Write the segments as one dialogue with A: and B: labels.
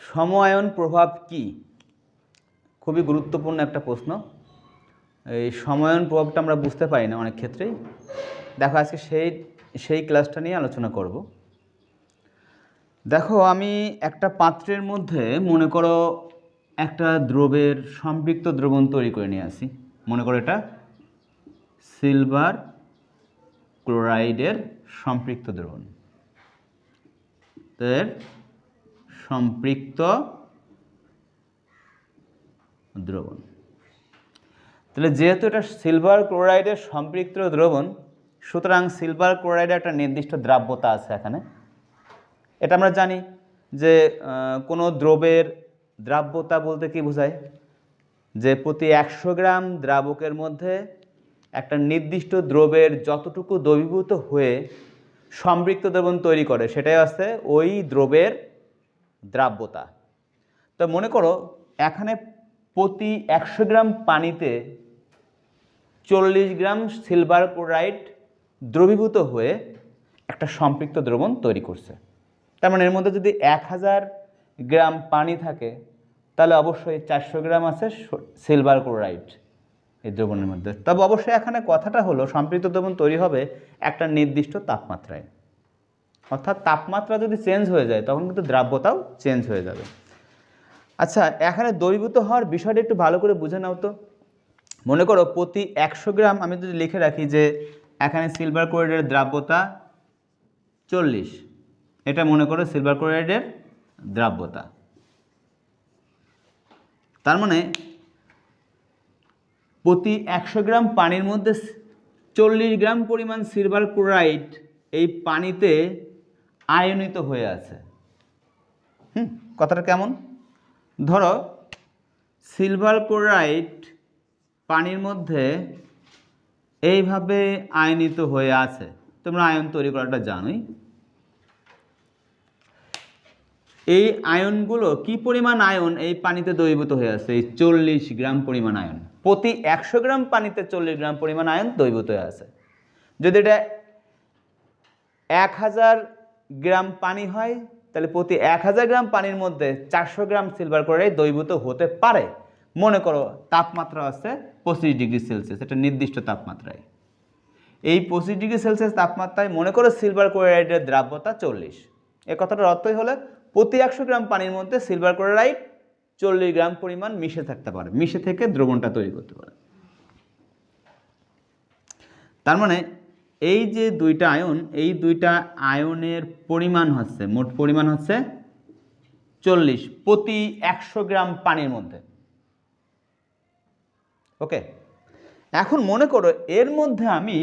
A: সময়ায়ন প্রভাব কি? খুবই গুরুত্বপূর্ণ একটা প্রশ্ন। এই সময়ন প্রভাবটা আমরা বুঝতে পারি না অনেক ক্ষেত্রেই। দেখো, আজকে সেই সেই ক্লাসটা নিয়ে আলোচনা করব। দেখো, আমি একটা পাত্রের মধ্যে, মনে করো, একটা দ্রবের সম্পৃক্ত দ্রবণ তৈরি করে নিয়ে আসি। মনে করো এটা সিলভার ক্লোরাইডের সম্পৃক্ত দ্রবণ। এর সম্পৃক্ত দ্রবণ। তাহলে যেহেতু এটা সিলভার ক্লোরাইডের সম্পৃক্ত দ্রবণ, সুতরাং সিলভার ক্লোরাইডের একটা নির্দিষ্ট দ্রাব্যতা আছে এখানে। এটা আমরা জানি যে কোনো দ্রবের দ্রাব্যতা বলতে কি বোঝায়? যে প্রতি একশো গ্রাম দ্রাবকের মধ্যে একটা নির্দিষ্ট দ্রবের যতটুকু দ্রবীভূত হয়ে সম্পৃক্ত দ্রবণ তৈরি করে, সেটাই হচ্ছে ওই দ্রবের দ্রাব্যতা। তো মনে করো, এখানে প্রতি একশো গ্রাম পানিতে চল্লিশ গ্রাম সিলভার ক্লোরাইড দ্রবীভূত হয়ে একটা সম্পৃক্ত দ্রবণ তৈরি করছে। তার মানে এর মধ্যে যদি এক হাজার গ্রাম পানি থাকে, তাহলে অবশ্যই চারশো গ্রাম আছে সিলভার ক্লোরাইড এই দ্রবণের মধ্যে। তবে অবশ্যই এখানে কথাটা হলো, সম্পৃক্ত দ্রবণ তৈরি হবে একটা নির্দিষ্ট তাপমাত্রায়। অর্থাৎ তাপমাত্রা যদি চেঞ্জ হয়ে যায়, তখন কিন্তু দ্রাব্যতাও চেঞ্জ হয়ে যাবে। আচ্ছা এখানে দ্রবীভূত হওয়ার বিষয়টা একটু ভালো করে বুঝে নাও তো। মনে করো প্রতি একশো গ্রাম আমি যদি লিখে রাখি যে এখানে সিলভার ক্লোরাইডের দ্রাব্যতা চল্লিশ, এটা মনে করো সিলভার ক্লোরাইডের দ্রাব্যতা। তার মানে প্রতি একশো গ্রাম পানির মধ্যে চল্লিশ গ্রাম পরিমাণ সিলভার ক্লোরাইড এই পানিতে আয়নিত হয়ে আছে। হুম, কথাটা কেমন? ধরো সিলভার ক্লোরাইড পানির মধ্যে এইভাবে আয়নিত হয়ে আছে। তোমরা আয়ন তৈরি করাটা জানোই। এই আয়নগুলো কি পরিমাণ আয়ন? এই পানিতে দ্রবীভূত হয়ে আছে। এই চল্লিশ গ্রাম পরিমাণ আয়ন। প্রতি একশো গ্রাম পানিতে চল্লিশ গ্রাম পরিমাণ আয়ন দ্রবীভূত হয়ে আছে। যদি এটা এক হাজার গ্রাম পানি হয়, তাহলে প্রতি এক হাজার গ্রাম পানির মধ্যে চারশো গ্রাম সিলভার ক্লোরাইড দ্রবীভূত হতে পারে। মনে করো তাপমাত্রা আছে পঁচিশ ডিগ্রি সেলসিয়াস, এটা নির্দিষ্ট তাপমাত্রায়। এই পঁচিশ ডিগ্রি সেলসিয়াস তাপমাত্রায় মনে করো সিলভার ক্লোরাইডের দ্রাব্যতা চল্লিশ। এ কথাটার অর্থই হলে প্রতি একশো গ্রাম পানির মধ্যে সিলভার ক্লোরাইড চল্লিশ গ্রাম পরিমাণ মিশে থাকতে পারে, মিশে থেকে দ্রবণটা তৈরি করতে পারে। তার মানে এই যে দুইটা আয়ন, এই দুইটা আয়নের পরিমাণ হচ্ছে, মোট পরিমাণ হচ্ছে চল্লিশ প্রতি একশো গ্রাম পানির মধ্যে। ওকে? এখন মনে করো এর মধ্যে আমি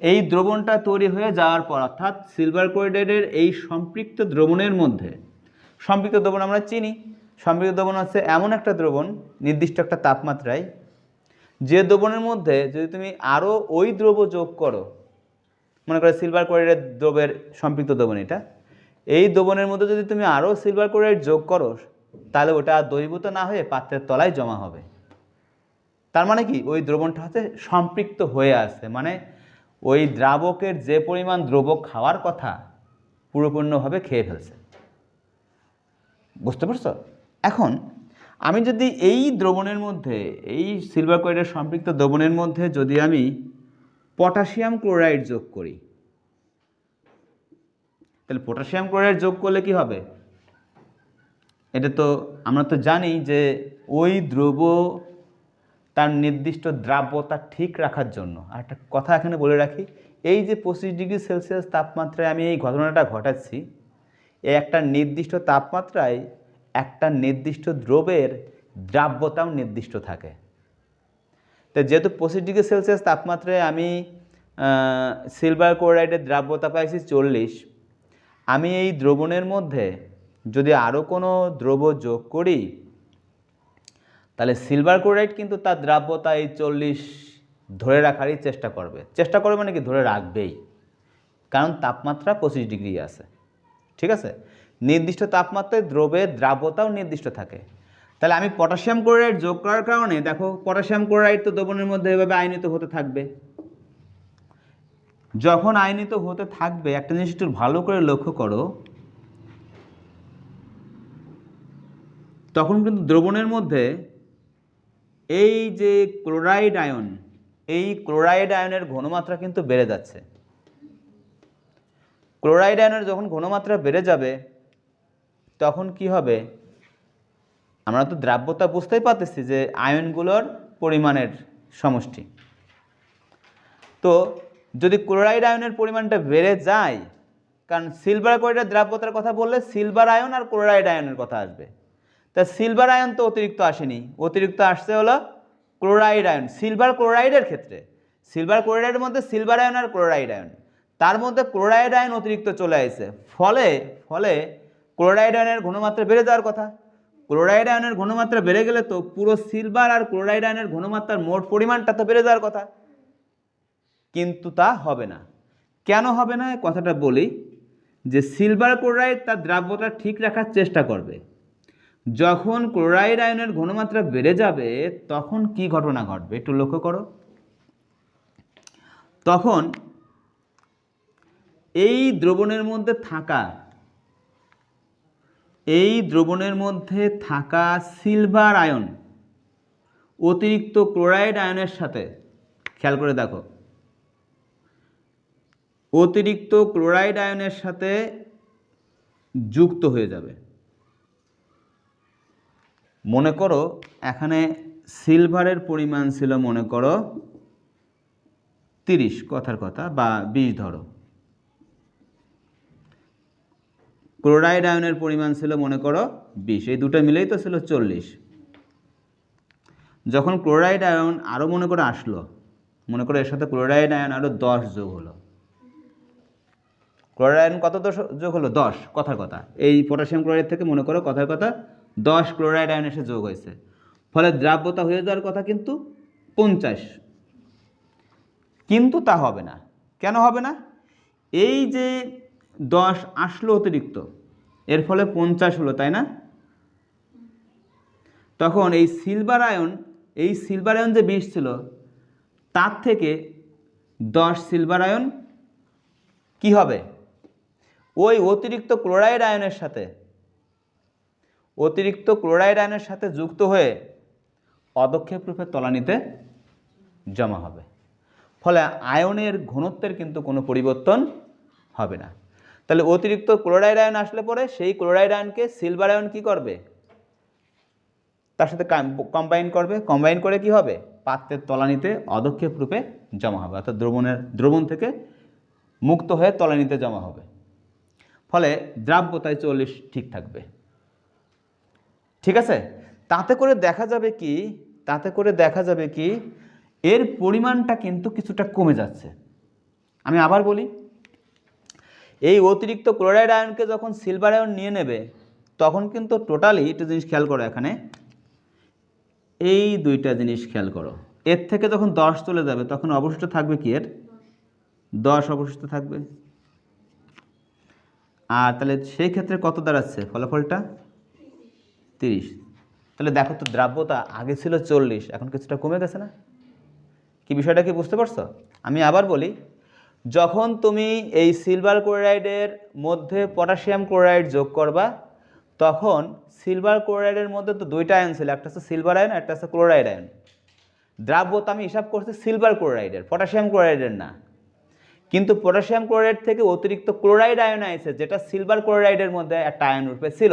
A: এই দ্রবণটা তৈরি হয়ে যাওয়ার পর, অর্থাৎ সিলভার ক্লোরাইডের এই সম্পৃক্ত দ্রবণের মধ্যে, সম্পৃক্ত দ্রবণ আমরা চিনি, সম্পৃক্ত দ্রবণ হচ্ছে এমন একটা দ্রবণ, নির্দিষ্ট একটা তাপমাত্রায় যে দ্রবণের মধ্যে যদি তুমি আরও ওই দ্রব্য যোগ করো, মনে করো সিলভার ক্লোরাইডের দ্রবের সম্পৃক্ত দ্রবণ এটা, এই দ্রবণের মধ্যে যদি তুমি আরও সিলভার ক্লোরাইড যোগ করো, তাহলে ওটা দ্রবীভূত না হয়ে পাত্রের তলায় জমা হবে। তার মানে কি? ওই দ্রবণটা হচ্ছে সম্পৃক্ত হয়ে আছে। মানে ওই দ্রাবকের যে পরিমাণ দ্রবক খাওয়ার কথা পুরোপূর্ণভাবে খেয়ে ফেলছে। বুঝতে পারছ? এখন আমি যদি এই দ্রবণের মধ্যে, এই সিলভার ক্লোরাইডের সম্পৃক্ত দ্রবণের মধ্যে যদি আমি পটাশিয়াম ক্লোরাইড যোগ করি, তাহলে পটাশিয়াম ক্লোরাইড যোগ করলে কি হবে? এটা তো আমরা তো জানি যে ওই দ্রব্য তার নির্দিষ্ট দ্রাব্যতা ঠিক রাখার জন্য। আর একটা কথা এখানে বলে রাখি, এই যে পঁচিশ ডিগ্রি সেলসিয়াস তাপমাত্রায় আমি এই ঘটনাটা ঘটাচ্ছি একটা নির্দিষ্ট তাপমাত্রায় একটা নির্দিষ্ট দ্রবের দ্রাব্যতাও নির্দিষ্ট থাকে। তো যেহেতু পঁচিশ ডিগ্রি সেলসিয়াস তাপমাত্রায় আমি সিলভার ক্লোরাইডের দ্রাব্যতা পাইছি চল্লিশ, আমি এই দ্রবণের মধ্যে যদি আরও কোনো দ্রব্য যোগ করি, তাহলে সিলভার ক্লোরাইড কিন্তু তার দ্রাব্যতা এই চল্লিশ ধরে রাখারই চেষ্টা করবে। চেষ্টা করবে মানে কি? ধরে রাখবেই। কারণ তাপমাত্রা পঁচিশ ডিগ্রি আছে। ঠিক আছে? নির্দিষ্ট তাপমাত্রায় দ্রবের দ্রাব্যতাও নির্দিষ্ট থাকে। তাহলে আমি পটাশিয়াম ক্লোরাইড যোগ করার কারণে, দেখো পটাশিয়াম ক্লোরাইড তো দ্রবণের মধ্যে এভাবে আয়নিত হতে থাকবে। যখন আয়নিত হতে থাকবে, একটা জিনিস একটু ভালো করে লক্ষ্য করো। তখন কিন্তু দ্রবণের মধ্যে এই যে ক্লোরাইড আয়ন, এই ক্লোরাইড আয়নের ঘনমাত্রা কিন্তু বেড়ে যাচ্ছে। ক্লোরাইড আয়নের যখন ঘনমাত্রা বেড়ে যাবে, তখন কি হবে? আমরা তো দ্রাব্যতা বুঝতেই পারতেছি যে আয়নগুলোর পরিমাণের সমষ্টি। তো যদি ক্লোরাইড আয়নের পরিমাণটা বেড়ে যায়, কারণ সিলভার ক্লোরাইডের দ্রাব্যতার কথা বললে সিলভার আয়ন আর ক্লোরাইড আয়নের কথা আসবে। তা সিলভার আয়ন তো অতিরিক্ত আসেনি। অতিরিক্ত আসছে হলো ক্লোরাইড আয়ন, সিলভার ক্লোরাইডের ক্ষেত্রে। সিলভার ক্লোরাইডের মধ্যে সিলভার আয়ন আর ক্লোরাইড আয়ন। তার মধ্যে ক্লোরাইড আয়ন অতিরিক্ত চলে আসছে ফলে ফলে ক্লোরাইড আয়নের ঘনমাত্রা বেড়ে যাওয়ার কথা। ক্লোরাইড আয়নের ঘনমাত্রা বেড়ে গেলে তো পুরো সিলভার আর ক্লোরাইড আয়নের ঘনমাত্রার মোট পরিমাণটা তো বেড়ে যাওয়ার কথা। কিন্তু তা হবে না। কেন হবে না? কথাটা বলি যে সিলভার ক্লোরাইড তার দ্রাব্যতা ঠিক রাখার চেষ্টা করবে। যখন ক্লোরাইড আয়নের ঘনমাত্রা বেড়ে যাবে, তখন কি ঘটনা ঘটবে একটু লক্ষ্য করো। তখন এই দ্রবণের মধ্যে থাকা, এই দ্রবণের মধ্যে থাকা সিলভার আয়ন, অতিরিক্ত ক্লোরাইড আয়নের সাথে, খেয়াল করে দেখো, অতিরিক্ত ক্লোরাইড আয়নের সাথে যুক্ত হয়ে যাবে। মনে করো এখানে সিলভারের পরিমাণ ছিল, মনে করো তিরিশ, কথার কথা, বা বিশ ধরো। ক্লোরাইড আয়নের পরিমাণ ছিল, মনে করো, বিশ। এই দুটো মিলেই তো ছিল চল্লিশ। যখন ক্লোরাইড আয়ন আরও মনে করে আসলো, মনে করো এর সাথে ক্লোরাইড আয়ন আরও দশ যোগ হলো। ক্লোরাইড আয়ন কত দশ যোগ হলো? দশ, কথার কথা। এই পটাশিয়াম ক্লোরাইড থেকে মনে করো, কথার কথা, দশ ক্লোরাইড আয়ন এসে যোগ হয়েছে। ফলে দ্রাব্যতা হয়ে যাওয়ার কথা কিন্তু পঞ্চাশ। কিন্তু তা হবে না। কেন হবে না? এই যে দশ আসলো অতিরিক্ত এর ফলে পঞ্চাশ হলো, তাই না? তখন এই সিলভার আয়ন এই সিলভার আয়ন যে বিষ ছিল, তার থেকে দশ সিলভার আয়ন কি হবে? ওই অতিরিক্ত ক্লোরাইড আয়নের সাথে, অতিরিক্ত ক্লোরাইড আয়নের সাথে যুক্ত হয়ে অদক্ষেপ রূপে তলানিতে জমা হবে। ফলে আয়নের ঘনত্বের কিন্তু কোনো পরিবর্তন হবে না। তাহলে অতিরিক্ত ক্লোরাইড আয়ন আসলে পরে সেই ক্লোরাইড আয়নকে সিলভার আয়ন কি করবে? তার সাথে কম্বাইন করবে। কম্বাইন করে কি হবে? পাত্রের তলানিতে অদক্ষেপ রূপে জমা হবে। অর্থাৎ দ্রবণের, দ্রবণ থেকে মুক্ত হয়ে তলানিতে জমা হবে। ফলে দ্রাব্যতায় চল্লিশ ঠিক থাকবে। ঠিক আছে? তাতে করে দেখা যাবে কি, তাতে করে দেখা যাবে কি, এর পরিমাণটা কিন্তু কিছুটা কমে যাচ্ছে। আমি আবার বলি এই অতিরিক্ত ক্লোরাইড আয়নকে যখন সিলভার আয়ন নিয়ে নেবে, তখন কিন্তু টোটালি একটা জিনিস খেয়াল করো এখানে। এই দুইটা জিনিস খেয়াল করো। এর থেকে যখন দশ চলে যাবে, তখন অবশিষ্ট থাকবে কি এর? দশ অবশিষ্ট থাকবে। আর তাহলে সেই ক্ষেত্রে কত দাঁড়াচ্ছে? ফলাফলটা? তিরিশ। তাহলে দেখো তো দ্রাব্যতা আগে ছিল চল্লিশ, এখন কিছুটা কমে গেছে না? কি বিষয়টা কি বুঝতে পারছ? আমি আবার বলি যখন তুমি এই সিলভার ক্লোরাইডের মধ্যে পটাশিয়াম ক্লোরাইড যোগ করবা, তখন সিলভার ক্লোরাইডের মধ্যে তো দুইটা আয়ন ছিল, একটা হচ্ছে সিলভার আয়ন একটা হচ্ছে ক্লোরাইড আয়ন দ্রাব্যতা আমি হিসাব করছি সিলভার ক্লোরাইডের পটাশিয়াম ক্লোরাইডের না। কিন্তু পটাশিয়াম ক্লোরাইড থেকে অতিরিক্ত ক্লোরাইড আয়ন আছে যেটা সিলভার ক্লোরাইডের মধ্যে একটা আয়ন রূপে ছিল।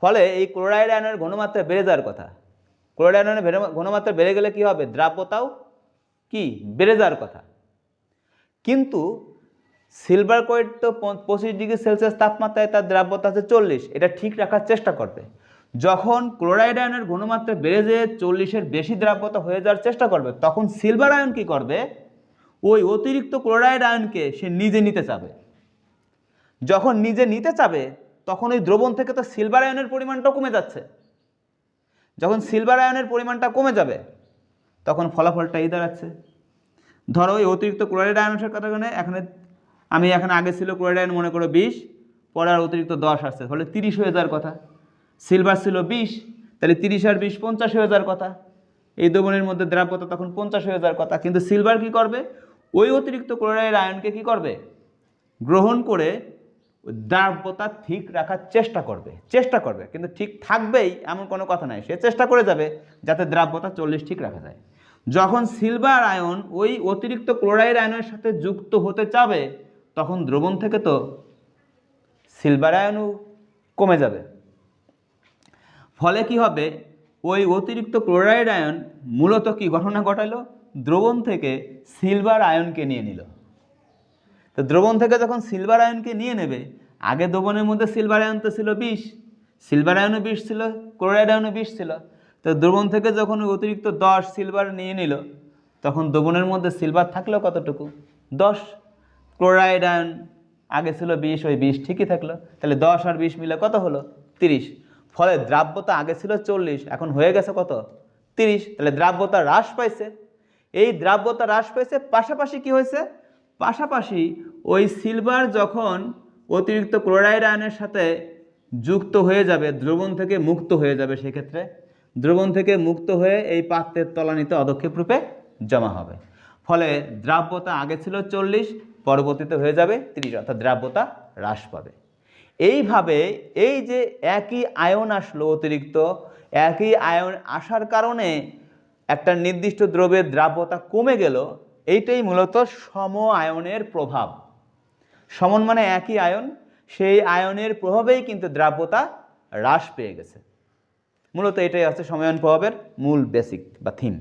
A: ফলে এই ক্লোরাইড আয়নের ঘনমাত্রা বেড়ে যাওয়ার কথা। ক্লোরাইড আয়নের ঘনমাত্রা বেড়ে গেলে কি হবে? দ্রাব্যতাও কি? বেড়ে যাওয়ার কথা। কিন্তু সিলভার ক্লোরাইড তো পঁচিশ ডিগ্রি সেলসিয়াস তাপমাত্রায় তার দ্রাব্যতা আছে চল্লিশ, এটা ঠিক রাখার চেষ্টা করবে। যখন ক্লোরাইড আয়নের ঘনমাত্রা বেড়ে যেয়ে চল্লিশের বেশি দ্রাব্যতা হয়ে যাওয়ার চেষ্টা করবে, তখন সিলভার আয়ন কি করবে? ওই অতিরিক্ত ক্লোরাইড আয়নকে সে নিজে নিতে চাবে। যখন নিজে নিতে চাবে, তখন ওই দ্রবণ থেকে তো সিলভার আয়নের পরিমাণটা কমে যাচ্ছে। যখন সিলভার আয়নের পরিমাণটা কমে যাবে, তখন ফলাফলটা এই দাঁড়াচ্ছে। ধরো ওই অতিরিক্ত ক্লোরাইড আয়নের কথা এখানে এখানে আমি এখানে আগে ছিল ক্লোরাইড আয়ন মনে করো বিশ, পরে আর অতিরিক্ত দশ আসছে। ফলে তিরিশ হয়ে যাওয়ার কথা। সিলভার ছিল বিশ, তাহলে তিরিশ আর বিশ পঞ্চাশ হয়ে যাওয়ার কথা। এই দ্রবণের মধ্যে দ্রাব্যতা তখন পঞ্চাশ হয়ে যাওয়ার কথা। কিন্তু সিলভার কি করবে? ওই অতিরিক্ত ক্লোরাইড আয়নকে কি করবে? গ্রহণ করে দ্রাব্যতা ঠিক রাখার চেষ্টা করবে। চেষ্টা করবে। কিন্তু ঠিক থাকবেই এমন কোনো কথা নাই। সে চেষ্টা করে যাবে যাতে দ্রাব্যতা চল্লিশ ঠিক রাখা যায়। যখন সিলভার আয়ন ওই অতিরিক্ত ক্লোরাইড আয়নের সাথে যুক্ত হতে চাবে, তখন দ্রবণ থেকে তো সিলভার আয়নও কমে যাবে। ফলে কি হবে? ওই অতিরিক্ত ক্লোরাইড আয়ন মূলত কি ঘটনা ঘটালো? দ্রবণ থেকে সিলভার আয়নকে নিয়ে নিল। তো দ্রবণ থেকে যখন সিলভার আয়নকে নিয়ে নেবে, আগে দ্রবণের মধ্যে সিলভার আয়ন তো ছিল বিষ। সিলভার আয়নও বিষ ছিল, ক্লোরাইড আয়নও বিষ ছিল। তো দ্রবণ থেকে যখন অতিরিক্ত দশ সিলভার নিয়ে নিল, তখন দ্রবণের মধ্যে সিলভার থাকল কতটুকু? দশ। ক্লোরাইড আয়ন আগে ছিল বিষ ওই বিষ ঠিকই থাকল। তাহলে দশ আর বিষ মিলে কত হলো? তিরিশ। ফলে দ্রাব্যতা আগে ছিল চল্লিশ, এখন হয়ে গেছে কত? তিরিশ। তাহলে দ্রাব্যতা হ্রাস পাইছে। এই দ্রাব্যতা হ্রাস পাইছে, পাশাপাশি কি হয়েছে? পাশাপাশি ওই সিলভার যখন অতিরিক্ত ক্লোরাইড আয়নের সাথে যুক্ত হয়ে যাবে, দ্রবণ থেকে মুক্ত হয়ে যাবে, সেক্ষেত্রে দ্রবণ থেকে মুক্ত হয়ে এই পাত্রের তলানিতে অদক্ষেপ রূপে জমা হবে। ফলে দ্রাব্যতা আগে ছিল চল্লিশ, পরবর্তীতে হয়ে যাবে তিরিশ, অর্থাৎ দ্রাব্যতা হ্রাস পাবে। এইভাবে এই যে একই আয়ন আসলো অতিরিক্ত, একই আয়ন আসার কারণে একটা নির্দিষ্ট দ্রব্যের দ্রাব্যতা কমে গেল, এইটাই মূলত সম আয়নের প্রভাব। সমন মানে একই আয়ন, সেই আয়নের প্রভাবেই কিন্তু দ্রাব্যতা হ্রাস পেয়ে গেছে। মূলত এটাই আছে সময়ন প্রভাবের মূল বেসিক বা থিম